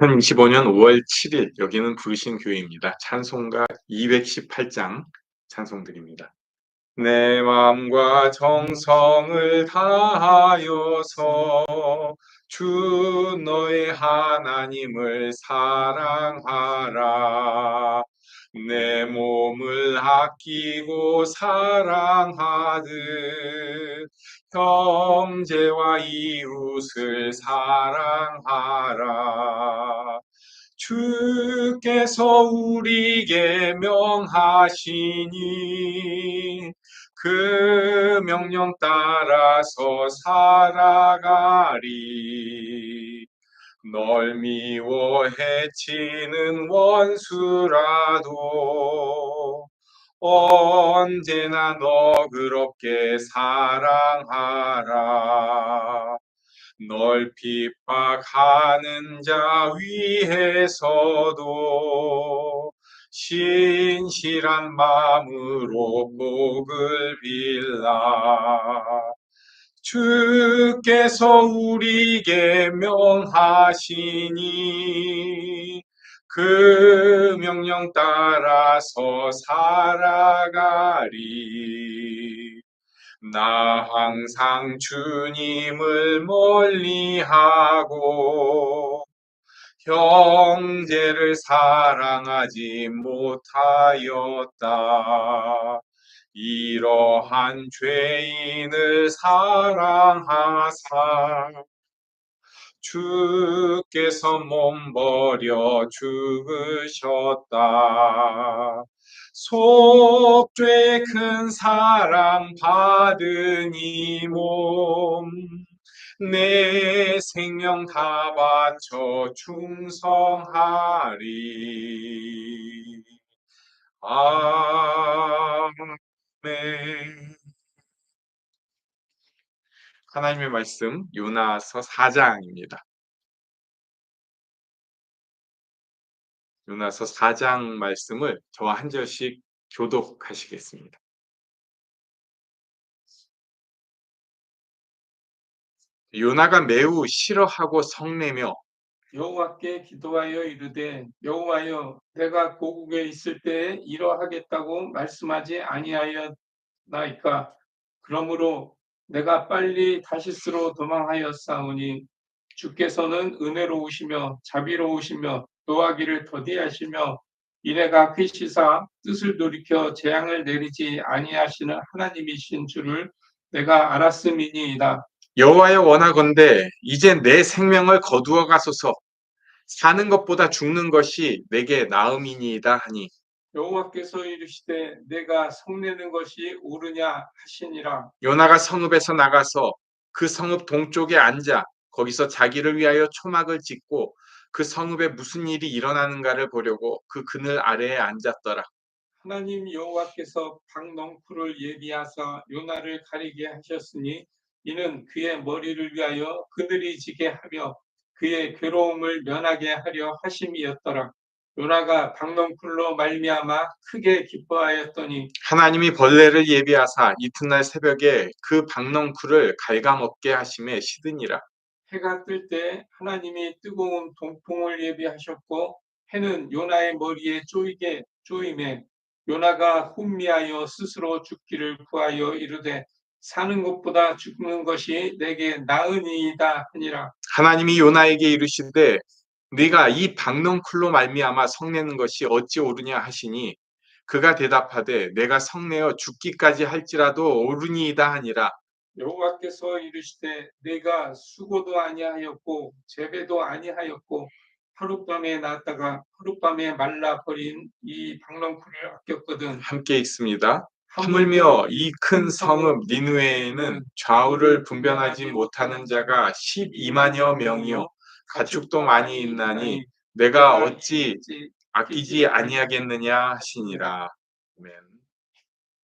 2025년 5월 7일 여기는 부르신 교회입니다. 찬송가 218장 찬송드립니다. 내 마음과 정성을 다하여서 주 너의 하나님을 사랑하라. 내 몸을 아끼고 사랑하듯 형제와 이웃을 사랑하라. 주께서 우리에게 명하시니 그 명령 따라서 살아가리. 널 미워 해치는 원수라도 언제나 너그럽게 사랑하라. 널 핍박하는 자 위에서도 신실한 마음으로 복을 빌라. 주께서 우리에게 명하시니 그 명령 따라서 살아가리. 나 항상 주님을 멀리하고 형제를 사랑하지 못하였다. 이러한 죄인을 사랑하사 주께서 몸버려 죽으셨다. 속죄 큰 사랑 이 몸, 내 생명 다 바쳐 충성하리. 아멘. 하나님의 말씀 요나서 4장입니다. 요나서 4장 말씀을 저와 한 절씩 교독하시겠습니다. 요나가 매우 싫어하고 성내며 여호와께 기도하여 이르되 여호와여 내가 고국에 있을 때에 이러하겠다고 말씀하지 아니하였나이까 그러므로 내가 빨리 다시스로 도망하였사오니 주께서는 은혜로우시며 자비로우시며 노하기를 더디하시며 이래가 크시사 뜻을 돌이켜 재앙을 내리지 아니하시는 하나님이신 줄을 내가 알았음이니이다. 여호와여 원하건대 이제 내 생명을 거두어 가소서 사는 것보다 죽는 것이 내게 나음이니이다 하니 여호와께서 이르시되 내가 성내는 것이 옳으냐 하시니라. 요나가 성읍에서 나가서 그 성읍 동쪽에 앉아 거기서 자기를 위하여 초막을 짓고 그 성읍에 무슨 일이 일어나는가를 보려고 그 그늘 아래에 앉았더라. 하나님 여호와께서 박넝쿨을 예비하사 요나를 가리게 하셨으니 이는 그의 머리를 위하여 그늘이 지게 하며 그의 괴로움을 면하게 하려 하심이었더라. 요나가 박넝쿨로 말미암아 크게 기뻐하였더니 하나님이 벌레를 예비하사 이튿날 새벽에 그 박넝쿨을 갉아먹게 하심에 시드니라. 해가 뜰 때 하나님이 뜨거운 동풍을 예비하셨고 해는 요나의 머리에 쪼이게 쪼임에 요나가 혼미하여 스스로 죽기를 구하여 이르되 사는 것보다 죽는 것이 내게 나으니이다 하니라. 하나님이 요나에게 이르시되 네가 이 박넝쿨로 말미암아 성내는 것이 어찌 옳으냐 하시니 그가 대답하되 내가 성내어 죽기까지 할지라도 옳으니이다 하니라. 여호와께서 이르시되 내가 수고도 아니하였고 재배도 아니하였고 하룻밤에 났다가 하룻밤에 말라 버린 이 박넝쿨을 아꼈거든. 함께 있습니다. 하물며 이 큰 성읍 니누에에는 좌우를 분별하지 못하는 자가 12만여 명이요 가축도 많이 있나니 내가 어찌 아끼지 아니하겠느냐 하시니라. 아멘.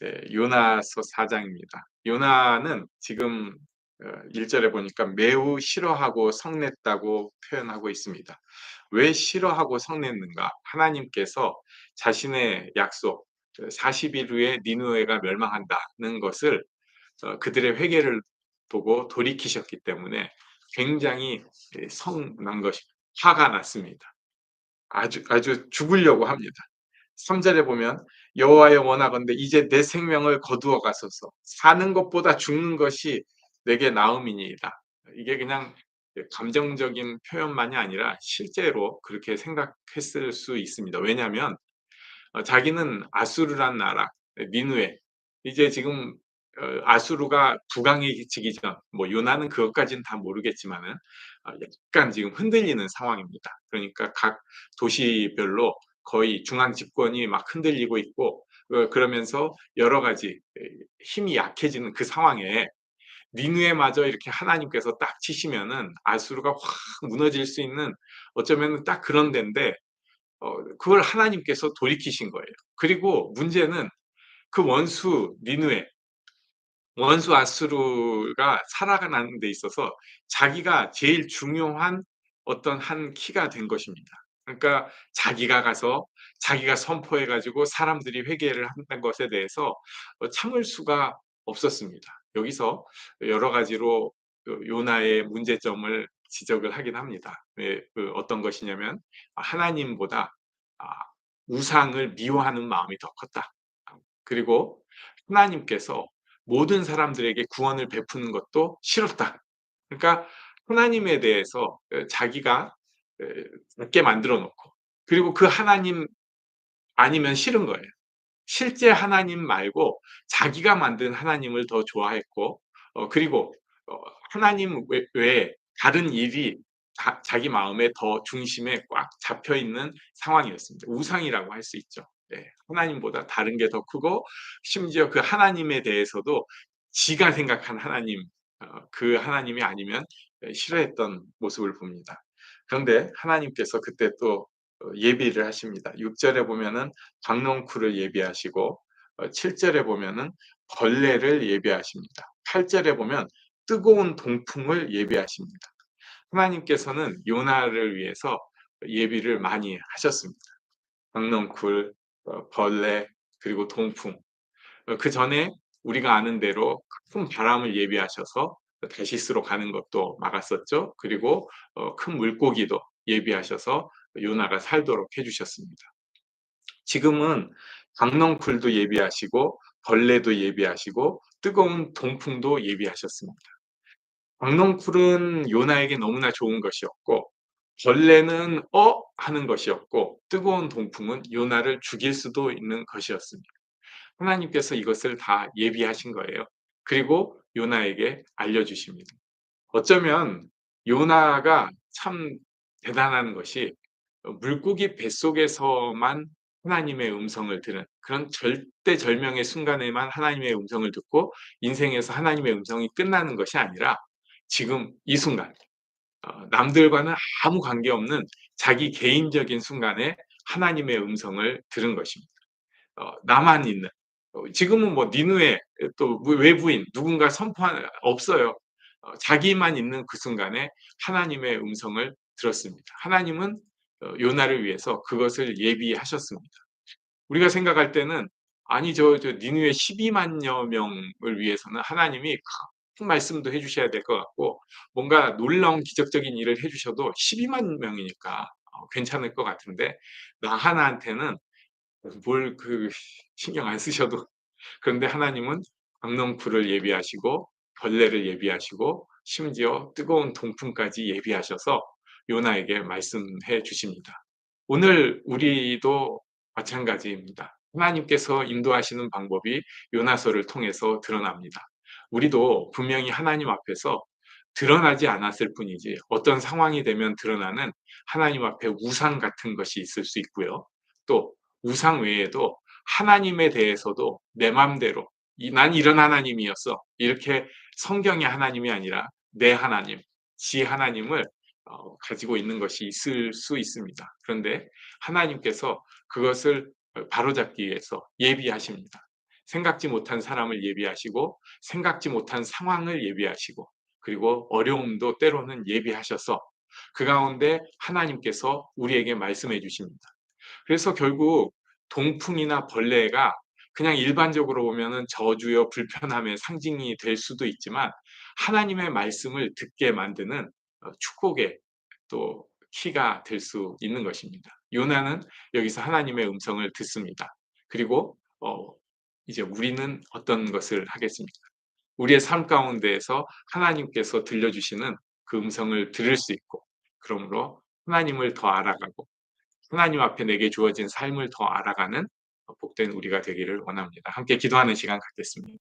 네, 요나서 4장입니다. 요나는 지금 1절에 보니까 매우 싫어하고 성냈다고 표현하고 있습니다. 왜 싫어하고 성냈는가? 하나님께서 자신의 약속 40일 후에 니누에가 멸망한다는 것을 어, 그들의 회개를 보고 돌이키셨기 때문에 굉장히 성난 것입니다. 화가 났습니다. 아주 아주 죽으려고 합니다. 3절에 보면 여호와여 원하건대 이제 내 생명을 거두어 가소서 사는 것보다 죽는 것이 내게 나음이니이다. 이게 그냥 감정적인 표현만이 아니라 실제로 그렇게 생각했을 수 있습니다. 왜냐하면 어, 자기는 아수르란 나라 니누에 이제 지금 어, 아수르가 부강해지기 전, 뭐 요나는 그것까지는 다 모르겠지만은 어, 약간 지금 흔들리는 상황입니다. 그러니까 각 도시별로 거의 중앙 집권이 막 흔들리고 있고 어, 그러면서 여러 가지 힘이 약해지는 그 상황에 니누에마저 이렇게 하나님께서 딱 치시면은 아수르가 확 무너질 수 있는 어쩌면 딱 그런 데인데 어, 그걸 하나님께서 돌이키신 거예요. 그리고 문제는 그 원수 니누에 원수 아수르가 살아가는 데 있어서 자기가 제일 중요한 어떤 한 키가 된 것입니다. 그러니까 자기가 가서 자기가 선포해 가지고 사람들이 회개를 한다는 것에 대해서 어, 참을 수가 없었습니다. 여기서 여러 가지로 그 요나의 문제점을 지적을 하긴 합니다. 왜, 그 어떤 것이냐면 하나님보다 아, 우상을 미워하는 마음이 더 컸다. 그리고 하나님께서 모든 사람들에게 구원을 베푸는 것도 싫었다. 그러니까 하나님에 대해서 어, 자기가 작게 만들어 놓고 그리고 그 하나님 아니면 싫은 거예요. 실제 하나님 말고 자기가 만든 하나님을 더 좋아했고 어, 그리고 어, 하나님 외에 다른 일이 자, 자기 마음에 더 중심에 꽉 잡혀 있는 상황이었습니다. 우상이라고 할 수 있죠. 네, 하나님보다 다른 게 더 크고 심지어 그 하나님에 대해서도 지가 생각한 하나님 어, 그 하나님이 아니면 싫어했던 모습을 봅니다. 그런데 하나님께서 그때 또 어, 예비를 하십니다. 6절에 보면은 박농쿨을 예비하시고 7절에 어, 보면은 벌레를 예비하십니다. 8절에 보면 뜨거운 동풍을 예비하십니다. 하나님께서는 요나를 위해서 예비를 많이 하셨습니다. 박농쿨, 어, 벌레, 그리고 동풍. 그 전에 우리가 아는 대로 큰 바람을 예비하셔서 다시스로 가는 것도 막았었죠. 그리고 큰 물고기도 예비하셔서 요나가 살도록 해주셨습니다. 지금은 강넝쿨도 예비하시고 벌레도 예비하시고 뜨거운 동풍도 예비하셨습니다. 강넝쿨은 요나에게 너무나 좋은 것이었고 벌레는 어 하는 것이었고 뜨거운 동풍은 요나를 죽일 수도 있는 것이었습니다. 하나님께서 이것을 다 예비하신 거예요. 그리고 요나에게 알려주십니다. 어쩌면 요나가 참 대단한 것이 어, 물고기 뱃속에서만 하나님의 음성을 들은 그런 절대절명의 순간에만 하나님의 음성을 듣고 인생에서 하나님의 음성이 끝나는 것이 아니라 지금 이 순간 어, 남들과는 아무 관계없는 자기 개인적인 순간에 하나님의 음성을 들은 것입니다. 어, 나만 있는 지금은 뭐 니누에 또 외부인 누군가 선포한 없어요. 자기만 있는 그 순간에 하나님의 음성을 들었습니다. 하나님은 어, 요나를 위해서 그것을 예비하셨습니다. 우리가 생각할 때는 아니 저, 저 니누의 12만여 명을 위해서는 하나님이 큰 말씀도 해주셔야 될 것 같고 뭔가 놀라운 기적적인 일을 해주셔도 12만 명이니까 어, 괜찮을 것 같은데 나 하나한테는 뭘 그 신경 안 쓰셔도 그런데 하나님은 강농쿨을 예비하시고 벌레를 예비하시고 심지어 뜨거운 동풍까지 예비하셔서 요나에게 말씀해 주십니다. 오늘 우리도 마찬가지입니다. 하나님께서 인도하시는 방법이 요나서를 통해서 드러납니다. 우리도 분명히 하나님 앞에서 드러나지 않았을 뿐이지 어떤 상황이 되면 드러나는 하나님 앞에 우상 같은 것이 있을 수 있고요. 또 우상 외에도 하나님에 대해서도 내 맘대로 난 이런 하나님이었어 이렇게 성경의 하나님이 아니라 내 하나님, 지 하나님을 어, 가지고 있는 것이 있을 수 있습니다. 그런데 하나님께서 그것을 바로잡기 위해서 예비하십니다. 생각지 못한 사람을 예비하시고 생각지 못한 상황을 예비하시고 그리고 어려움도 때로는 예비하셔서 그 가운데 하나님께서 우리에게 말씀해 주십니다. 그래서 결국 동풍이나 벌레가 그냥 일반적으로 보면은 저주여 불편함의 상징이 될 수도 있지만 하나님의 말씀을 듣게 만드는 어, 축복의 또 키가 될 수 있는 것입니다. 요나는 여기서 하나님의 음성을 듣습니다. 그리고 어 이제 우리는 어떤 것을 하겠습니까? 우리의 삶 가운데에서 하나님께서 들려주시는 그 음성을 들을 수 있고 그러므로 하나님을 더 알아가고 하나님 앞에 내게 주어진 삶을 더 알아가는 복된 우리가 되기를 원합니다. 함께 기도하는 시간 갖겠습니다.